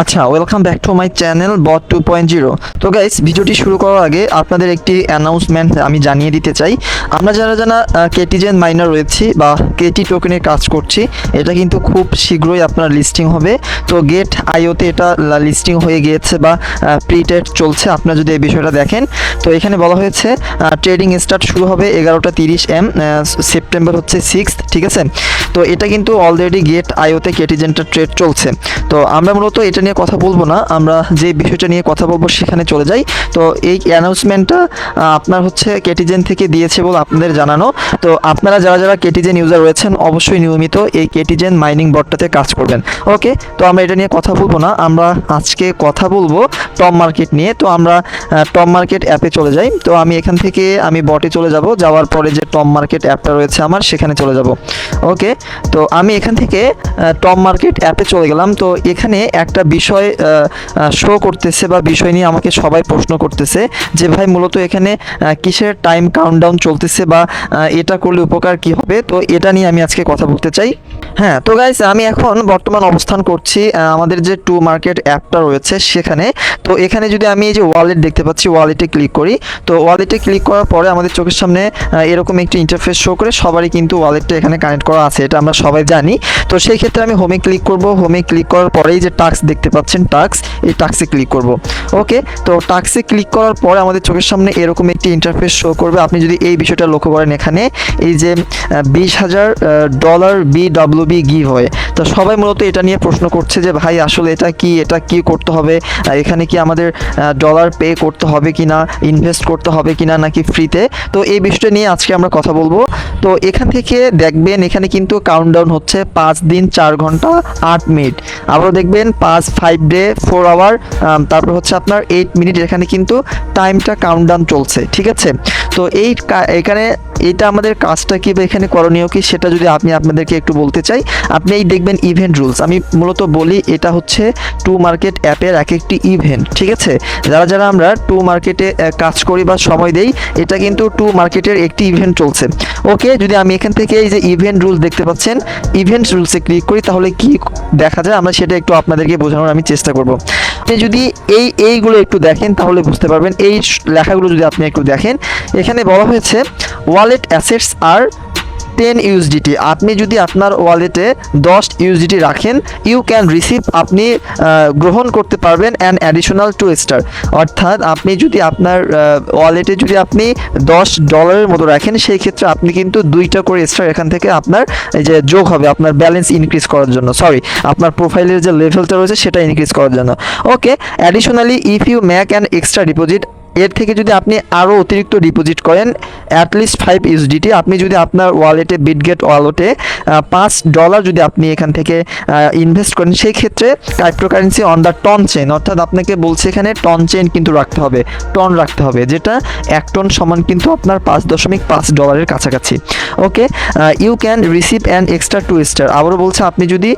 আচ্ছা welcome back to my channel bot two point zero তো guys ভিডিওটি শুরু করার আগে আপনাদের একটি অ্যানাউন্সমেন্ট আমি জানিয়ে দিতে চাই। আমরা যারা যারা কেটিজেন মাইনার রয়েছি বা কেটি টোকেনের কাজ করছি, এটা কিন্তু খুব শীঘ্রই আপনার লিস্টিং হবে। তো গেট আইওতে এটা লিস্টিং হয়ে গিয়েছে বা প্রিটেড চলছে। আপনারা যদি এই বিষয়টা দেখেন, তো এখানে বলা হয়েছে ট্রেডিং স্টার্ট শুরু হবে এগারোটা তিরিশ এম সেপ্টেম্বর হচ্ছে সিক্স ঠিক আছে? তো এটা কিন্তু অলরেডি গেট আইওতে কেটিজেনটা ট্রেড চলছে। তো আমরা মূলত এটা নিয়ে কথা বলব না, আমরা যে বিষয়টা নিয়ে কথা বলব সেখানে চলে যাই। তো এই অ্যানাউন্সমেন্টটা আপনার হচ্ছে কেটিজেন থেকে দিয়েছে বলে আপনাদের জানানো। তো আপনারা যারা যারা কেটিজেন ইউজার রয়েছেন, অবশ্যই নিয়মিত এই কেটিজেন মাইনিং বটটাতে কাজ করবেন। ওকে তো আমরা এটা নিয়ে কথা বলব না, আমরা আজকে কথা বলব টপ মার্কেট নিয়ে। তো আমরা টপ মার্কেট অ্যাপে চলে যাই। তো আমি এখান থেকে আমি বটে চলে যাব, যাওয়ার পরে যে টপ মার্কেট অ্যাপটা রয়েছে আমার, সেখানে চলে যাব। ওকে তো আমি এখান থেকে টপ মার্কেট অ্যাপে চলে গেলাম। তো এখানে একটা বিষয় শো করতেছে বা বিষয় নিয়ে আমাকে সবাই প্রশ্ন করতেছে যে, ভাই, মূলত এখানে কিসের টাইম কাউন্টডাউন চলতেছে বা এটা করলে উপকার কি হবে? তো এটা নিয়ে আমি আজকে কথা বলতে চাই। হ্যাঁ তো গাইস আমি এখন বর্তমান অবস্থান করছি আমাদের যে টু মার্কেট অ্যাপটা রয়েছে সেখানে। তো এখানে যদি আমি এই যে ওয়ালেট দেখতে পাচ্ছি ওয়ালেটে ক্লিক করি, তো ওয়ালেটে ক্লিক করার পরে আমাদের চোখের সামনে এরকম একটি ইন্টারফেস শো করে সবারই কিন্তু ওয়ালেটটা এখানে কানেক্ট করা আছে। এটা আমরা সবাই জানি, তো সেই ক্ষেত্রে আমি হোমে ক্লিক করব। হোমে ক্লিক করার পরেই যে টাক্স দেখতে পাচ্ছেন টাক্স এই টাক্সে ক্লিক করব। ওকে তো টাক্সে ক্লিক করার পরে আমাদের চোখের সামনে এরকম একটি ইন্টারফেস শো করবে। আপনি যদি এই বিষয়টা লক্ষ্য করেন এখানে, এই যে বিশ হাজার dollar B W B give হয়। তো সবাই মূলত এটা নিয়ে প্রশ্ন করছে যে, ভাই, আসলে এটা কি? এটা কি করতে হবে? এখানে কি আমাদের ডলার পে করতে হবে কি না ইনভেস্ট করতে হবে কি না নাকি ফ্রিতে তো এই বিষয়টা নিয়ে আজকে আমরা কথা বলব। তো এখান থেকে দেখবেন, এখানে কিন্তু কাউন্টডাউন হচ্ছে পাঁচ দিন, চার ঘণ্টা, আট মিনিট। আবারও দেখবেন পাঁচ ফাইভ ডে ফোর আওয়ার তারপর হচ্ছে আপনার এইট মিনিট এখানে কিন্তু টাইমটা কাউন্টডাউন চলছে, ঠিক আছে? তো এই এখানে এটা আমাদের কাজটা কি বা এখানে করণীয় কি সেটা যদি আমি আপনাদেরকে একটু বলতে চাই, আপনি এই দেখবেন ইভেন্ট রুলস আমি মূলত বলি এটা হচ্ছে টু মার্কেট অ্যাপের এক একটি ইভেন্ট ঠিক আছে? যারা যারা আমরা টু মার্কেটে কাজ করি বা সময় দেই, এটা কিন্তু টু মার্কেটের একটি ইভেন্ট চলছে। ওকে, যদি আমি এখান থেকে এই যে ইভেন্ট রুলস দেখতে পাচ্ছেন ইভেন্ট রুলসে ক্লিক করি, তাহলে কি দেখা যায়? আমরা সেটা একটু আপনাদেরকে বোঝানোর আমি চেষ্টা করব। আপনি যদি এই, এইগুলো একটু দেখেন, তাহলে বুঝতে পারবেন। এই লেখাগুলো যদি আপনি একটু দেখেন, এখানে বলা হয়েছে ওয়ালেট অ্যাসেটস আর টেন ইউএসডিটি আপনি যদি আপনার ওয়ালেটে দশ ইউএসডিটি রাখেন ইউ ক্যান রিসিভ আপনি গ্রহণ করতে পারবেন অ্যান অ্যাডিশনাল টু স্টার অর্থাৎ আপনি যদি আপনার ওয়ালেটে যদি আপনি দশ ডলারের মতো রাখেন, সেই ক্ষেত্রে আপনি কিন্তু দুইটা করে স্টার এখান থেকে আপনার যে, যোগ হবে, আপনার ব্যালেন্স ইনক্রিজ করার জন্য। সরি আপনার প্রোফাইলের যে লেভেলটা রয়েছে, সেটা ইনক্রিজ করার জন্য। Okay additionally if you make an extra deposit এর থেকে যদি আপনি আরও অতিরিক্ত ডিপোজিট করেন অ্যাটলিস্ট ফাইভ ইউএসডিটি আপনি যদি আপনার ওয়ালেটে বিটগেট ওয়ালেটে পাঁচ ডলার যদি আপনি এখান থেকে ইনভেস্ট করেন, সেই ক্ষেত্রে cryptocurrency on the TON chain অর্থাৎ আপনাকে বলছে এখানে টন চেন কিন্তু রাখতে হবে টন রাখতে হবে, যেটা এক টন সমান কিন্তু আপনার পাঁচ দশমিক পাঁচ ডলারের কাছাকাছি। Okay you can receive an extra two star আবারও বলছে আপনি যদি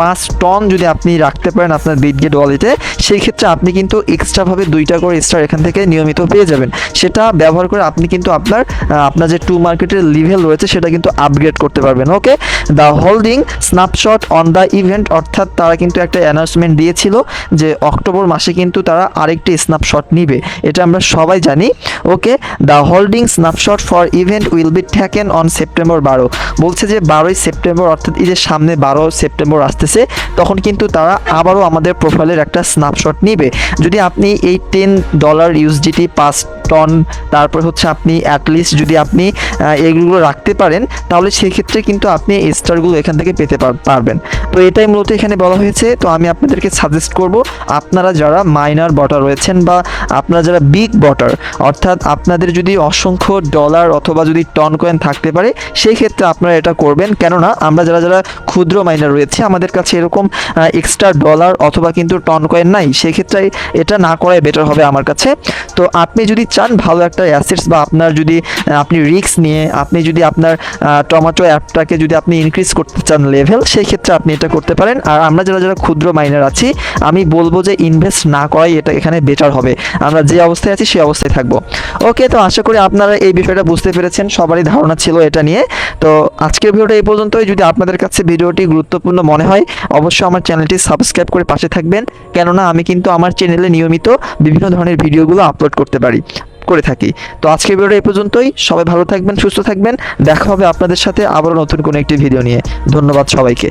পাঁচ টন যদি আপনি রাখতে পারেন আপনার বিটগেট ওয়ালেটে সেই ক্ষেত্রে আপনি কিন্তু এক্সট্রাভাবে দুইটা করে স্টার এখান থেকে নিয়মিত পেয়ে যাবেন। সেটা ব্যবহার করে আপনি কিন্তু আপনার আপনার যে টু মার্কেটের লেভেল রয়েছে, সেটা কিন্তু আপগ্রেড করতে পারবেন okay the holding snapshot on the event অর্থাৎ তারা কিন্তু একটা অ্যানাউন্সমেন্ট দিয়েছিল যে অক্টোবর মাসে কিন্তু তারা আরেকটি স্ন্যাপশট নিবে। এটা আমরা সবাই জানি okay the holding snapshot for event will be taken on September বারো। বলছে যে বারোই সেপ্টেম্বর অর্থাৎ এই যে সামনে বারো সেপ্টেম্বর আসতেছে, তখন কিন্তু তারা আবারও আমাদের প্রোফাইলের একটা স্ন্যাপশট নিবে। যদি আপনি এই টেন ডলার ইউএসডিটি পাঁচ টন তারপর হচ্ছে আপনি অ্যাটলিস্ট যদি আপনি এগুলো রাখতে পারেন, তাহলে সেক্ষেত্রে কিন্তু আপনি স্টারগুলো এখান থেকে পেতে পার- পারবেন। তো এটাই মূলত এখানে বলা হয়েছে। তো আমি আপনাদেরকে সাজেস্ট করব, আপনারা যারা মাইনার বটার রয়েছেন বা আপনারা যারা বিগ বটার অর্থাৎ আপনাদের যদি অসংখ্য ডলার অথবা যদি টন কয়েন থাকতে পারে সেই ক্ষেত্রে আপনারা এটা করবেন। কেননা আমরা যারা যারা ক্ষুদ্র মাইনার রয়েছে, আমাদের কাছে এরকম এক্সট্রা ডলার অথবা কিন্তু টন কয়েন নাই। সেই ক্ষেত্রে এটা না করাই বেটার হবে আমার কাছে। তো আপনি যদি চান ভালো একটা অ্যাসেটস বা আপনার যদি আপনি রিস্ক নিয়ে, আপনি যদি আপনার টমেটো অ্যাপটাকে যদি আপনি ইনক্রিজ করতে চান লেভেল সেই ক্ষেত্রে আপনি এটা করতে পারেন। আর আমরা যারা যারা ক্ষুদ্র মাইনার আছি, আমি বলব যে ইনভেস্ট না করাই এটা এখানে বেটার হবে। আমরা যে অবস্থায় আছি সেই অবস্থায় থাকব। ওকে তো আশা করি আপনারা এই বিষয়টা বুঝতে পেরেছেন, সবারই ধারণা ছিল এটা নিয়ে। তো আজকের ভিডিওটা এই পর্যন্তই। যদি আপনাদের কাছে ভিডিওটি গুরুত্বপূর্ণ মনে হয়, অবশ্যই আমার চ্যানেলটি সাবস্ক্রাইব করে পাশে থাকবেন। কেননা আমি কিন্তু আমার চ্যানেলে নিয়মিত বিভিন্ন ধরনের ভিডিওগুলো আপলোড করতে পারি। করে থাকি। তো আজকে ভিডিওটা এই পর্যন্তই। সবাই ভালো থাকবেন, সুস্থ থাকবেন। দেখা হবে আপনাদের সাথে আবারও নতুন কোনো একটি ভিডিও নিয়ে। ধন্যবাদ সবাইকে।